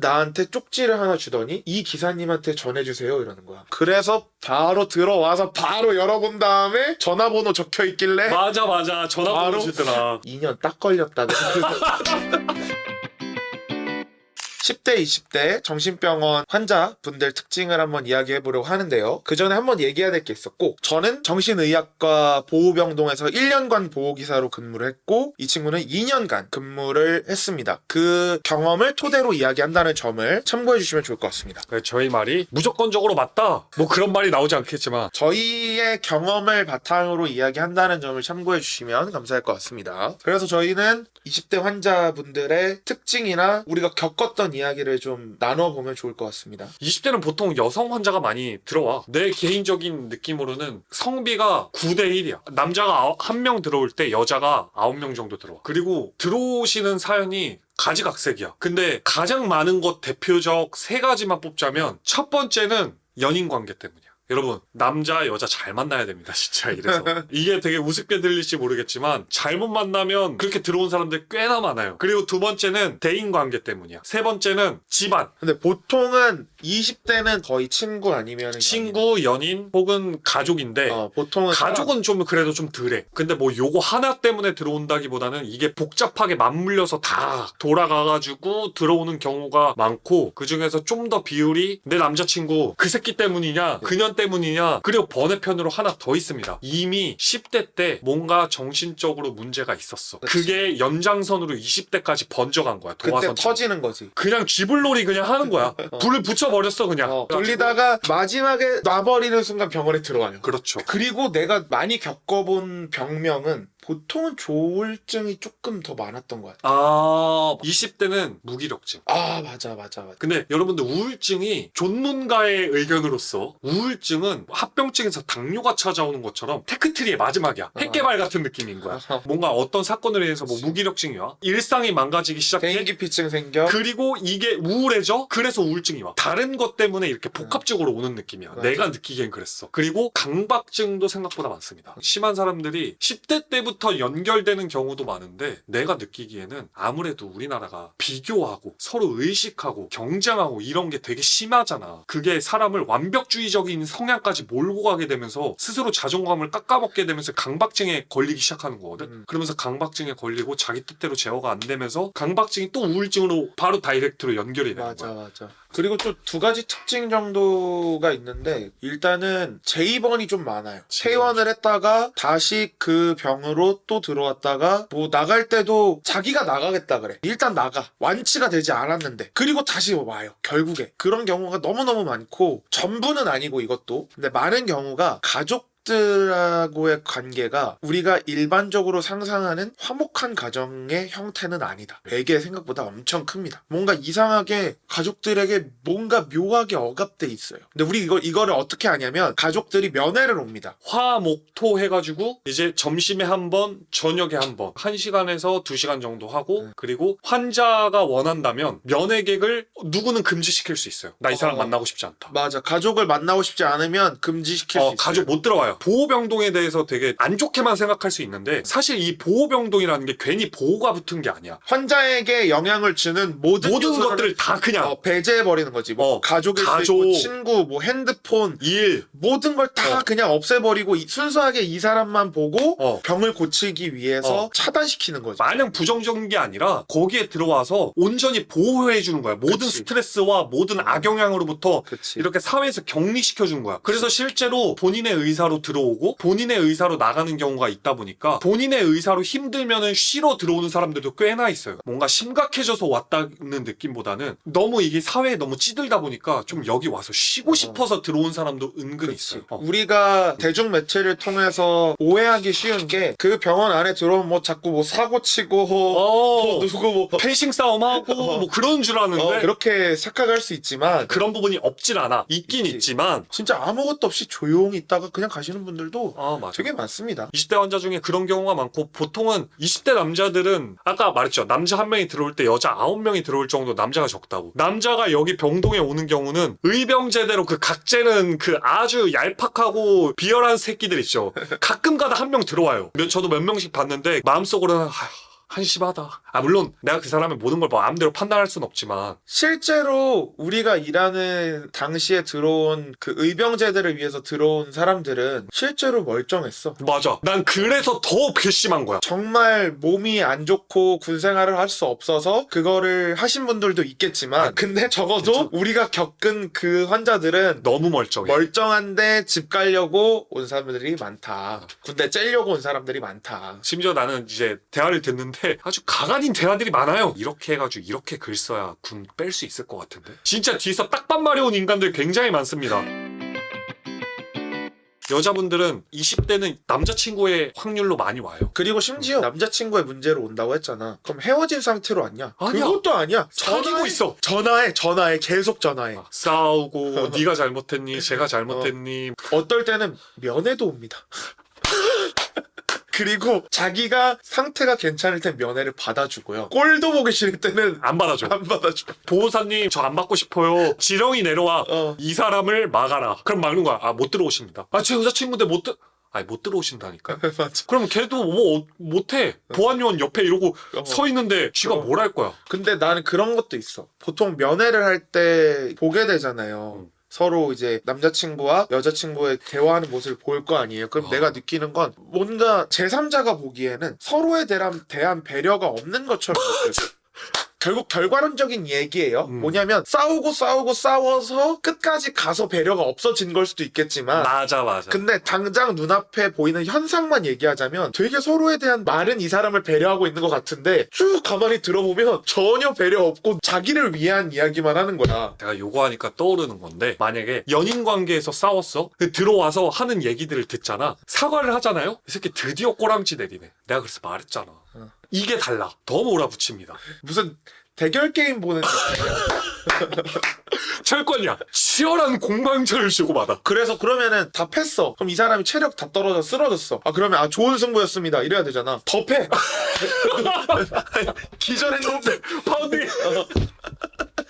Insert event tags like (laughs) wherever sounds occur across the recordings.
나한테 쪽지를 하나 주더니 이 기사님한테 전해주세요 이러는 거야. 그래서 바로 들어와서 바로 열어본 다음에 전화번호 적혀 있길래 맞아 맞아 전화번호 바로? 주더라 2년 딱 걸렸다고. (laughs) 10대, 20대 정신병원 환자분들 특징을 한번 이야기해 보려고 하는데요. 그 전에 한번 얘기해야 될 게 있었고, 저는 정신의학과 보호병동에서 1년간 보호기사로 근무를 했고, 이 친구는 2년간 근무를 했습니다. 그 경험을 토대로 이야기한다는 점을 참고해 주시면 좋을 것 같습니다. 네, 저희 말이 무조건적으로 맞다 뭐 그런 말이 나오지 않겠지만 저희의 경험을 바탕으로 이야기한다는 점을 참고해 주시면 감사할 것 같습니다. 그래서 저희는 20대 환자분들의 특징이나 우리가 겪었던 이야기를 좀 나눠보면 좋을 것 같습니다. 20대는 보통 여성 환자가 많이 들어와. 내 개인적인 느낌으로는 성비가 9대 1이야. 남자가 한 명 들어올 때 여자가 9명 정도 들어와. 그리고 들어오시는 사연이 가지각색이야. 근데 가장 많은 것 대표적 세 가지만 뽑자면 첫 번째는 연인 관계 때문이야. 여러분 남자 여자 잘 만나야 됩니다 진짜 이래서. (laughs) 이게 되게 우습게 들릴지 모르겠지만 잘못 만나면 그렇게 들어온 사람들 꽤나 많아요. 그리고 두 번째는 대인 관계 때문이야. 세 번째는 집안. 근데 보통은 20대는 거의 친구 아니면 친구, 연인 혹은 가족인데 어, 보통은 가족은 좀 그래도 좀 덜해. 근데 뭐 요거 하나 때문에 들어온다기보다는 이게 복잡하게 맞물려서 다 돌아가가지고 들어오는 경우가 많고 그 중에서 좀 더 비율이 내 남자친구 그 새끼 때문이냐 그년 때문이냐 그리고 번외편으로 하나 더 있습니다. 이미 10대 때 뭔가 정신적으로 문제가 있었어. 그치. 그게 연장선으로 20대까지 번져간 거야. 그때 동화선. 터지는 거지. 그냥 쥐불놀이 그냥 하는 거야. (laughs) 불을 붙여버렸어 그냥. 어, 돌리다가 마지막에 놔버리는 순간 병원에 들어와요. 그렇죠. 그리고 내가 많이 겪어본 병명은 보통은 조울증이 조금 더 많았던 것 같아. 아, 20대는 무기력증. 아 맞아 맞아 맞아. 근데 여러분들 우울증이 전문가의 의견으로서 우울증은 합병증에서 당뇨가 찾아오는 것처럼 테크트리의 마지막이야. 핵개발 같은 느낌인 거야. 어. 뭔가 어떤 사건으로 인해서 뭐 무기력증이 와. 일상이 망가지기 시작해. 개인기피증 생겨. 그리고 이게 우울해져. 그래서 우울증이 와. 다른 것 때문에 이렇게 복합적으로 오는 느낌이야. 맞아. 내가 느끼기엔 그랬어. 그리고 강박증도 생각보다 많습니다. 심한 사람들이 10대 때부터 연결되는 경우도 많은데 내가 느끼기에는 아무래도 우리나라가 비교하고 서로 의식하고 경쟁하고 이런 게 되게 심하잖아. 그게 사람을 완벽주의적인 성향까지 몰고 가게 되면서 스스로 자존감을 깎아먹게 되면서 강박증에 걸리기 시작하는 거거든. 음. 그러면서 강박증에 걸리고 자기 뜻대로 제어가 안 되면서 강박증이 또 우울증으로 바로 다이렉트로 연결이 되는 맞아 거야. 맞아. 그리고 또 두 가지 특징 정도가 있는데 일단은 재입원이 좀 많아요. 퇴원을 했다가 다시 그 병으로 또 들어왔다가 뭐 나갈 때도 자기가 나가겠다 그래. 일단 나가. 완치가 되지 않았는데 그리고 다시 와요. 결국에 그런 경우가 너무너무 많고 전부는 아니고 이것도 근데 많은 경우가 가족 가족들하고의 관계가 우리가 일반적으로 상상하는 화목한 가정의 형태는 아니다. 되게 생각보다 엄청 큽니다. 뭔가 이상하게 가족들에게 뭔가 묘하게 억압돼 있어요. 근데 우리 이거 이거를 어떻게 하냐면 가족들이 면회를 옵니다. 화목토 해가지고 이제 점심에 한 번, 저녁에 한 번, 한 시간에서 두 시간 정도 하고 음. 그리고 환자가 원한다면 면회객을 누구는 금지시킬 수 있어요. 나 이 사람 어. 만나고 싶지 않다. 맞아. 가족을 만나고 싶지 않으면 금지시킬 수 어, 있어요. 가족 못 들어와요. 보호병동에 대해서 되게 안 좋게만 생각할 수 있는데 사실 이 보호병동이라는 게 괜히 보호가 붙은 게 아니야. 환자에게 영향을 주는 모든, 모든 요소를 것들을 다 그냥 어, 배제해 버리는 거지. 뭐 어, 가족일 수 가족. 있고 친구, 뭐 핸드폰 일, 모든 걸 다 어. 그냥 없애버리고 이- 순수하게 이 사람만 보고 어. 병을 고치기 위해서 어. 차단시키는 거지. 마냥 부정적인 게 아니라 거기에 들어와서 온전히 보호해 주는 거야. 모든 그치. 스트레스와 모든 악영향으로부터 그치. 이렇게 사회에서 격리시켜 주는 거야. 그래서 실제로 본인의 의사로 들어오고 본인의 의사로 나가는 경우가 있다 보니까 본인의 의사로 힘들면은 쉬러 들어오는 사람들도 꽤나 있어요. 뭔가 심각해져서 왔다는 느낌보다는 너무 이게 사회에 너무 찌들다 보니까 좀 여기 와서 쉬고 어. 싶어서 들어오는 사람도 그치. 있어요. 어. 우리가 대중 매체를 통해서 오해하기 쉬운 게 그 병원 안에 들어오면 뭐 자꾸 뭐 사고 치고 어, 뭐 누구 뭐 펜싱 싸움하고 어. 뭐 그런 줄 아는데 어, 그렇게 착각할 수 있지만 그런 부분이 없질 않아. 있긴 있지. 있지만 진짜 아무것도 없이 조용히 있다가 그냥 가시 는 분들도 아 맞아. 되게 많습니다. 20대 환자 중에 그런 경우가 많고 보통은 20대 남자들은 아까 말했죠 남자 한 명이 들어올 때 여자 아홉 명이 들어올 정도 남자가 적다고 남자가 여기 병동에 오는 경우는 의병제대로 그 각재는 그 아주 얄팍하고 비열한 새끼들 있죠 가끔가다 한 명 들어와요 몇- 저도 몇 명씩 봤는데 마음속으로는 아휴 한심하다. 아 물론 내가 그 사람의 모든 걸 마음대로 판단할 순 없지만 실제로 우리가 일하는 당시에 들어온 그 의병제들을 위해서 들어온 사람들은 실제로 멀쩡했어. 맞아. 난 그래서 더 괘씸한 거야. 정말 몸이 안 좋고 군 생활을 할 수 없어서 그거를 하신 분들도 있겠지만 아, 근데 적어도 그쵸. 우리가 겪은 그 환자들은 너무 멀쩡해. 멀쩡한데 집 가려고 온 사람들이 많다. 군대 째려고 온 사람들이 많다. 심지어 나는 이제 대화를 듣는데 아주 가관인 대화들이 많아요. 이렇게 해가지고 이렇게 글 써야 군 뺄 수 있을 것 같은데. 진짜 뒤에서 딱밤 마려운 인간들 굉장히 많습니다. 여자분들은 20대는 남자친구의 확률로 많이 와요. 그리고 심지어 남자친구의 문제로 온다고 했잖아. 그럼 헤어진 상태로 왔냐? 아니야. 그것도 아니야. 사귀고 있어. 전화해, 전화해, 계속 전화해. 아, 싸우고 (laughs) 네가 잘못했니? 제가 잘못했니? 어떨 때는 면회도 옵니다. (laughs) 그리고 자기가 상태가 괜찮을 땐 면회를 받아주고요. 꼴도 보기 싫을 때는 안 받아줘. 안 받아줘. 보호사님 저 안 받고 싶어요. 지렁이 내려와. 어. 이 사람을 막아라. 그럼 막는 거야. 아 못 들어오십니다. 아 제 여자친구인데 못 들. 아니 못 들어오신다니까. (laughs) 맞아. 그럼 걔도 뭐 어- 못해. 보안요원 옆에 이러고 어. 서 있는데 쥐가 어. 뭘할 거야. 근데 나는 그런 것도 있어. 보통 면회를 할 때 보게 되잖아요. 음. 서로 이제 남자친구와 여자친구의 대화하는 모습을 볼 거 아니에요. 그럼 어. 내가 느끼는 건 뭔가 제3자가 보기에는 서로에 대한, 대한 배려가 없는 것처럼 (gasps) 느껴져. 결국 결과론적인 얘기예요. 음. 뭐냐면 싸우고 싸우고 싸워서 끝까지 가서 배려가 없어진 걸 수도 있겠지만 맞아 맞아. 근데 당장 눈앞에 보이는 현상만 얘기하자면 되게 서로에 대한 말은 이 사람을 배려하고 있는 것 같은데 쭉 가만히 들어보면 전혀 배려 없고 자기를 위한 이야기만 하는 거야. 내가 요거 하니까 떠오르는 건데 만약에 연인 관계에서 싸웠어 그 들어와서 하는 얘기들을 듣잖아 사과를 하잖아요 이 새끼 드디어 꼬랑지 내리네 내가 그래서 말했잖아 어. 이게 달라 더 몰아붙입니다 무슨 대결 게임 보는. (laughs) 철권이야 치열한 공방전을 주고받아 그래서 그러면은 다 패어. 그럼 이 사람이 체력 다 떨어져 쓰러졌어. 아 그러면 아 좋은 승부였습니다. 이래야 되잖아. 더 패. (laughs) 기절했는데 파운딩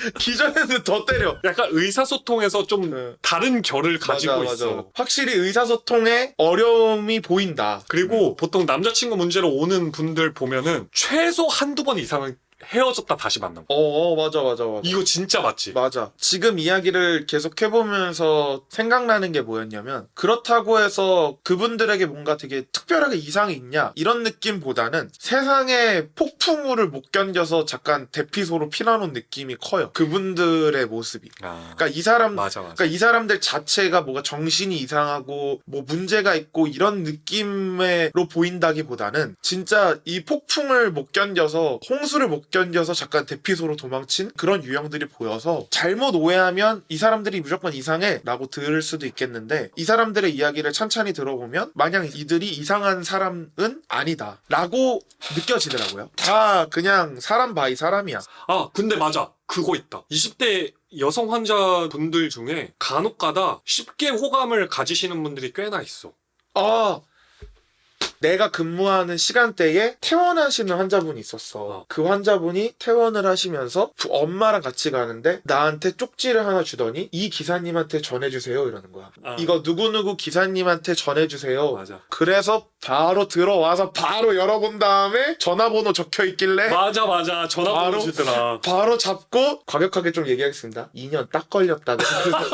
(laughs) 기절했는데 더 때려. 약간 의사소통에서 좀 네. 다른 결을 가지고 맞아, 있어 맞아. 확실히 의사소통에 어려움이 보인다. 그리고 보통 남자친구 문제로 오는 분들 보면은 최소 한두 번 이상은 헤어졌다 다시 만난 거 어, 어 맞아 맞아 맞아. 이거 진짜 맞지? 맞아. 지금 이야기를 계속 해보면서 생각나는 게 뭐였냐면, 그렇다고 해서 그분들에게 뭔가 되게 특별하게 이상이 있냐, 이런 느낌보다는 세상에 폭 풍우를 못 견뎌서 잠깐 대피소로 피나놓은 느낌이 커요. 그분들의 모습이. 아, 그러니까 이 사람, 맞아 맞아 그러니까 이 사람들 자체가 뭐가 정신이 이상하고 뭐 문제가 있고 이런 느낌으로 보인다기보다는 진짜 이 폭풍을 못 견뎌서 홍수를 못 견뎌서 잠깐 대피소로 도망친 그런 유형들이 보여서 잘못 오해하면 이 사람들이 무조건 이상해 라고 들을 수도 있겠는데 이 사람들의 이야기를 찬찬히 들어보면 마냥 이들이 이상한 사람은 아니다 라고 느껴지더라고요 다 그냥 사람 바이 사람이야 아, 근데 맞아. 그거 있다. 20대 여성 환자분들 중에 간혹 가다 쉽게 호감을 가지시는 분들이 꽤나 있어. 아 내가 근무하는 시간대에 퇴원하시는 환자분이 있었어. 어. 그 환자분이 퇴원을 하시면서 부- 엄마랑 같이 가는데 나한테 쪽지를 하나 주더니 이 기사님한테 전해주세요 이러는 거야. 아. 이거 누구누구 기사님한테 전해주세요. 맞아. 그래서 바로 들어와서 바로 열어본 다음에 전화번호 적혀 있길래 맞아, 맞아. 전화 바로? 보내주더라. 바로 잡고 과격하게 좀 얘기하겠습니다. 2년 딱 걸렸다. 내가 그래서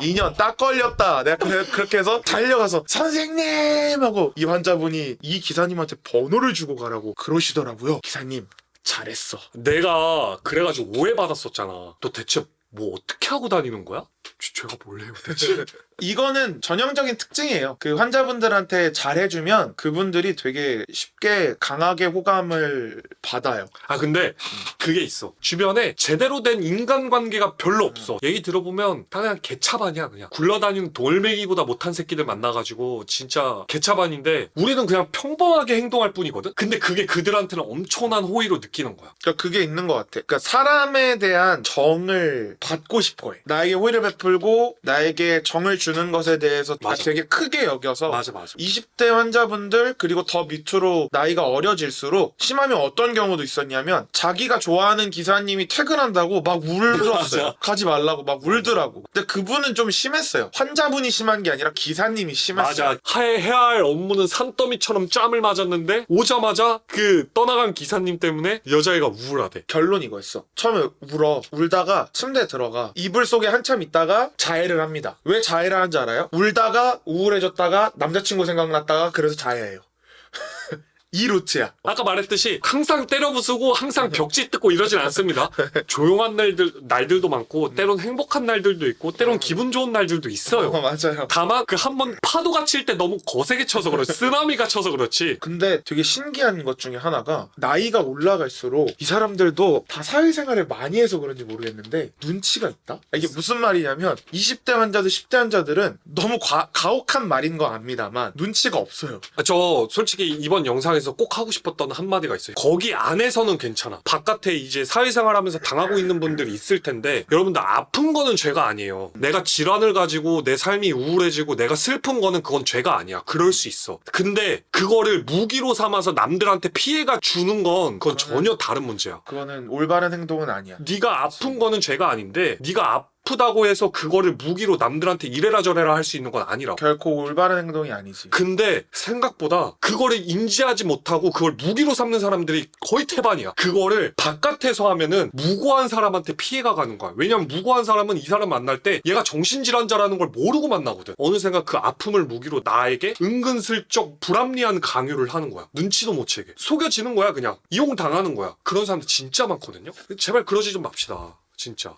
2년 딱 걸렸다. 내가 그래- 그렇게 해서 달려가서 선생님 하고 이 환 자분이 이 기사님한테 번호를 주고 가라고 그러시더라고요. 기사님 잘했어. 내가 그래가지고 오해받았었잖아. 너 대체 뭐 어떻게 하고 다니는 거야? 쟤- 쟤가 뭘래요, 대체? 이거는 전형적인 특징이에요. 그 환자분들한테 잘해주면 그분들이 되게 쉽게 강하게 호감을 받아요. 아, 근데 그게 있어. 주변에 제대로 된 인간관계가 별로 없어. 얘기 들어보면 다 그냥 개차반이야, 그냥. 굴러다니는 돌멩이보다 못한 새끼들 만나가지고 진짜 개차반인데 우리는 그냥 평범하게 행동할 뿐이거든? 근데 그게 그들한테는 엄청난 호의로 느끼는 거야. 그러니까 그게 있는 것 같아. 그러니까 사람에 대한 정을 받고 싶어해. 나에게 호의를 베 베풀고 나에게 정을 주는 것에 대해서 다 맞아. 되게 크게 여겨서 맞아 맞아 20대 환자분들 그리고 더 밑으로 나이가 어려질수록 심하면 어떤 경우도 있었냐면 자기가 좋아하는 기사님이 퇴근한다고 막 울었어요. 가지 말라고 막 울더라고. 근데 그분은 좀 심했어요. 환자분이 심한 게 아니라 기사님이 심했어요. 맞아 해, 해야 할 업무는 산더미처럼 짬을 맞았는데 오자마자 그 떠나간 기사님 때문에 여자애가 우울하대 결론 이거였어. 처음에 울어. 울다가 침대에 들어가. 이불 속에 한참 있다가 자해를 합니다. 왜 자해를 하는지 알아요? 울다가 우울해졌다가 남자친구 생각났다가 그래서 자해해요. 이 루트야. 아까 말했듯이 항상 때려 부수고 항상 벽지 뜯고 이러진 않습니다. (laughs) 조용한 날들 날들도 많고 때론 행복한 날들도 있고 때론 기분 좋은 날들도 어, 있어요. 맞아요. 다만 그 한 번 파도가 칠 때 너무 거세게 쳐서 그렇지 (laughs) 쓰나미가 쳐서 그렇지. 근데 되게 신기한 것 중에 하나가 나이가 올라갈수록 이 사람들도 다 사회생활을 많이 해서 그런지 모르겠는데 눈치가 있다? 아, 이게 무슨 말이냐면 20대 환자들, 10대 환자들은 너무 과- 가혹한 말인 거 압니다만 눈치가 없어요. 아, 저 솔직히 이번 영상에서 꼭 하고 싶었던 한마디가 있어요. 거기 안에서는 괜찮아. 바깥에 이제 사회생활 하면서 당하고 있는 분들이 있을 텐데 여러분들 아픈 거는 죄가 아니에요. 내가 질환을 가지고 내 삶이 우울해지고 내가 슬픈 거는 그건 죄가 아니야. 그럴 수 있어. 근데 그거를 무기로 삼아서 남들한테 피해가 주는 건 그건 전혀 다른 문제야. 그거는 올바른 행동은 아니야. 네가 아픈 거는 죄가 아닌데 네가 아 프다고 해서 그거를 무기로 남들한테 이래라 저래라 할 수 있는 건 아니라고. 결코 올바른 행동이 아니지. 근데 생각보다 그거를 인지하지 못하고 그걸 무기로 삼는 사람들이 거의 태반이야. 그거를 바깥에서 하면은 무고한 사람한테 피해가 가는 거야. 왜냐면 무고한 사람은 이 사람 만날 때 얘가 정신질환자라는 걸 모르고 만나거든. 어느샌가 그 아픔을 무기로 나에게 은근슬쩍 불합리한 강요를 하는 거야. 눈치도 못 채게. 속여지는 거야 그냥. 이용당하는 거야. 그런 사람들 진짜 많거든요. 제발 그러지 좀 맙시다. 진짜.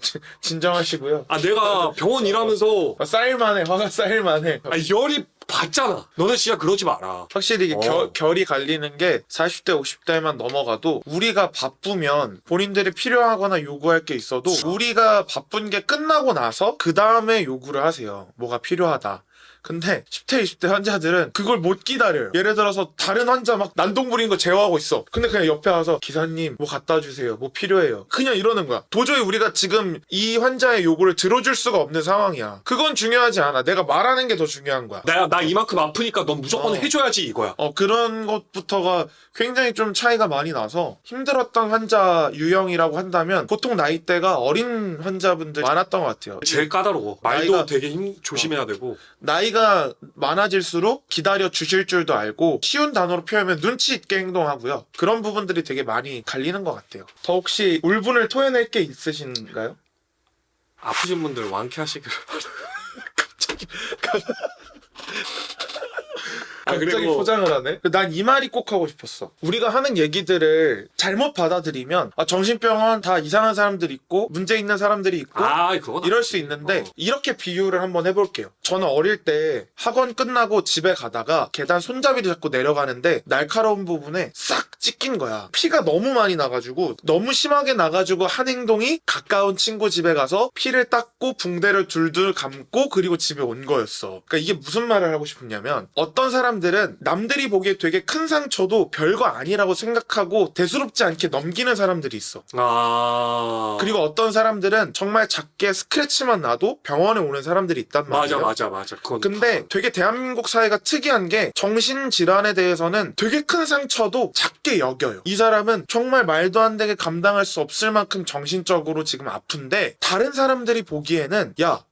진- (laughs) 진정하시고요. 아 내가 병원 일하면서 아, 쌓일만해. 화가 쌓일만해. 아 열이 받잖아. 너네 진짜 그러지 마라. 확실히 이게 어. 결, 결이 갈리는 게 40대, 50대만 넘어가도 우리가 바쁘면 본인들이 필요하거나 요구할 게 있어도 우리가 바쁜 게 끝나고 나서 그 다음에 요구를 하세요. 뭐가 필요하다. 근데 10대, 20대 환자들은 그걸 못 기다려요. 예를 들어서 다른 환자 막 난동 부리는 거 제어하고 있어. 근데 그냥 옆에 와서 기사님 뭐 갖다 주세요. 뭐 필요해요. 그냥 이러는 거야. 도저히 우리가 지금 이 환자의 요구를 들어줄 수가 없는 상황이야. 그건 중요하지 않아. 내가 말하는 게 더 중요한 거야. 나, 나 이만큼 아프니까 넌 무조건 어. 해줘야지 이거야. 어, 그런 것부터가 굉장히 좀 차이가 많이 나서 힘들었던 환자 유형이라고 한다면 보통 나이대가 어린 환자분들이 많았던 것 같아요. 제일 까다로워. 말도 나이가- 되게 힘, 조심해야 되고. 나이가 많아질수록 기다려 주실 줄도 알고 쉬운 단어로 표현하면 눈치 있게 행동하고요. 그런 부분들이 되게 많이 갈리는 것 같아요. 더 혹시 울분을 토해낼 게 있으신가요? 아프신 분들 완쾌하시길 아, (laughs) 갑자기 그리고- 포장을 하네. 난 이 말이 꼭 하고 싶었어. 우리가 하는 얘기들을 잘못 받아들이면 아, 정신병원 다 이상한 사람들 있고 문제 있는 사람들이 있고 아, 그건 이럴 수 있는데 어. 이렇게 비유를 한번 해볼게요. 저는 어릴 때 학원 끝나고 집에 가다가 계단 손잡이를 잡고 내려가는데 날카로운 부분에 싹 찢긴 거야. 피가 너무 많이 나가지고 너무 심하게 나가지고 한 행동이 가까운 친구 집에 가서 피를 닦고 붕대를 둘둘 감고 그리고 집에 온 거였어. 그러니까 이게 무슨 말을 하고 싶냐면 어떤 사람 들은 남들이 보기에 되게 큰 상처도 별거 아니라고 생각하고 대수롭지 않게 넘기는 사람들이 있어. 아. 그리고 어떤 사람들은 정말 작게 스크래치만 나도 병원에 오는 사람들이 있단 말이에요. 맞아, 맞아, 맞아. 그건 근데 되게 대한민국 사회가 특이한 게 정신질환에 대해서는 되게 큰 상처도 작게 여겨요. 이 사람은 정말 말도 안 되게 감당할 수 없을 만큼 정신적으로 지금 아픈데 다른 사람들이 보기에는 야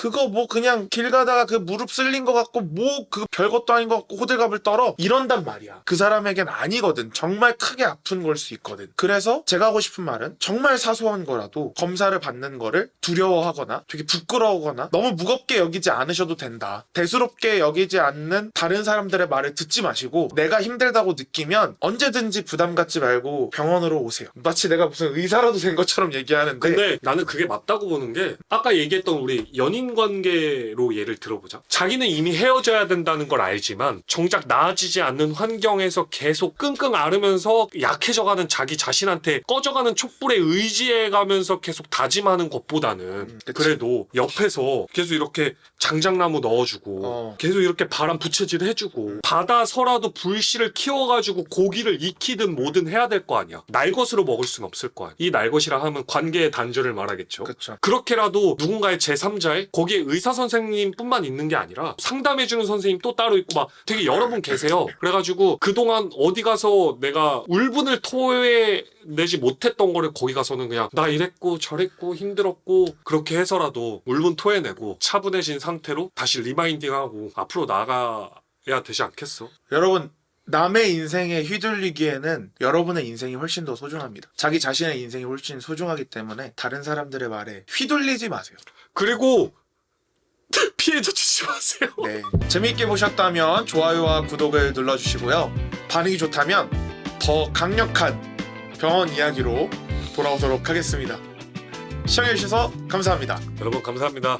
그거 뭐 그냥 길 가다가 그 무릎 쓸린 것 같고 뭐 그 별것도 아닌 것 같고 호들갑을 떨어 이런단 말이야. 그 사람에겐 아니거든. 정말 크게 아픈 걸 수 있거든. 그래서 제가 하고 싶은 말은 정말 사소한 거라도 검사를 받는 거를 두려워하거나 되게 부끄러워하거나 너무 무겁게 여기지 않으셔도 된다. 대수롭게 여기지 않는 다른 사람들의 말을 듣지 마시고 내가 힘들다고 느끼면 언제든지 부담 갖지 말고 병원으로 오세요. 마치 내가 무슨 의사라도 된 것처럼 얘기하는데 근데 나는 그게 맞다고 보는 게 아까 얘기했던 우리 연인 인간관계로 예를 들어보자. 자기는 이미 헤어져야 된다는 걸 알지만 정작 나아지지 않는 환경에서 계속 끙끙 앓으면서 약해져가는 자기 자신한테 꺼져가는 촛불에 의지해가면서 계속 다짐하는 것보다는 음. 그래도 옆에서 계속 이렇게 장작나무 넣어주고 어. 계속 이렇게 바람 부채질 해주고 받아서라도 불씨를 키워가지고 고기를 익히든 뭐든 해야 될 거 아니야. 날것으로 먹을 순 없을 거 아니야. 이 날것이라 하면 관계의 단절을 말하겠죠. 그쵸. 그렇게라도 누군가의 제3자의 거기에 의사 선생님뿐만 있는 게 아니라 상담해주는 선생님 또 따로 있고 막 되게 여러 분 계세요. 그래가지고 그동안 어디 가서 내가 울분을 토해내지 못했던 거를 거기 가서는 그냥 나 이랬고 저랬고 힘들었고 그렇게 해서라도 울분 토해내고 차분해진 상태로 다시 리마인딩하고 앞으로 나가야 되지 않겠어? 여러분 남의 인생에 휘둘리기에는 여러분의 인생이 훨씬 더 소중합니다. 자기 자신의 인생이 훨씬 소중하기 때문에 다른 사람들의 말에 휘둘리지 마세요. 그리고 (laughs) 피해자 주지 마세요. 네. 재미있게 보셨다면 좋아요와 구독을 눌러주시고요. 반응이 좋다면 더 강력한 병원 이야기로 돌아오도록 하겠습니다. 시청해주셔서 감사합니다. 여러분 감사합니다.